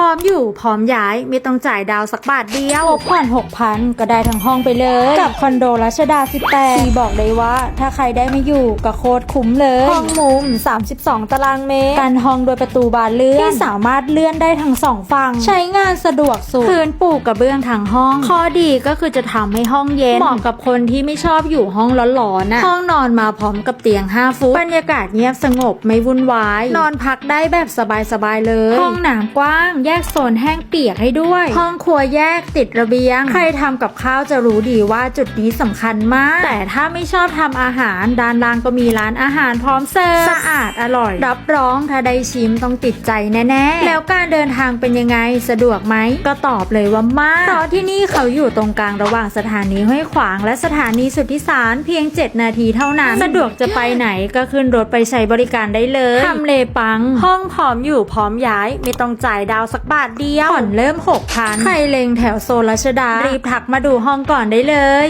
พร้อมอยู่พร้อมย้ายไม่ต้องจ่ายดาวสักบาทเดียวงบผ่อน6,000 ก็ได้ทั้งห้องไปเลย กับคอนโดรัชดา 18ที่บอกเลยว่า ถ้าใครได้มาอยู่ก็โคตรคุ้มเลย ห้องมุม 32 ตารางเมตรกันห้องโดยประตูบานเลื่อนที่สามารถเลื่อนได้ทั้งสองฝั่งใช้งานสะดวกสุดพื้นปูกระเบื้องทางห้อง ข้อดีก็คือจะทำให้ห้องเย็นเหมาะกับคนที่ไม่ชอบอยู่ห้องร้อนๆนะห้องนอนมาพร้อมกับเตียง 5 ฟุตบรรยากาศเงียบสงบไม่วุ่นวาย นอนพักได้แบบสบายๆเลย ห้องน้ำกว้างแยกโซนแห้งเปียกให้ด้วย ห้องครัวแยกติดระเบียง ใครทำกับข้าวจะรู้ดีว่าจุดนี้สำคัญมาก แต่ถ้าไม่ชอบทำอาหารด้านล่างก็มีร้านอาหารพร้อมเสิร์ฟสะอาดอร่อย รับรองถ้าได้ชิมต้องติดใจแน่ๆ แล้วการเดินทางเป็นยังไงสะดวกไหมก็ตอบเลยว่ามากเพราะที่นี่เขาอยู่ตรงกลางระหว่างสถานีห้วยขวาง และสถานีสุทธิสารเพียง 7 นาทีเท่านั้น สะดวกจะไปไหนก็ขึ้นรถไปใช้บริการได้เลยทำเลปัง ห้องพร้อมอยู่พร้อมย้ายไม่ต้องจ่ายดาวสักบาทเดียวผ่อนเริ่ม6พันใครเลงแถวโซนรัชดา รีบทักมาดูห้องก่อนได้เลย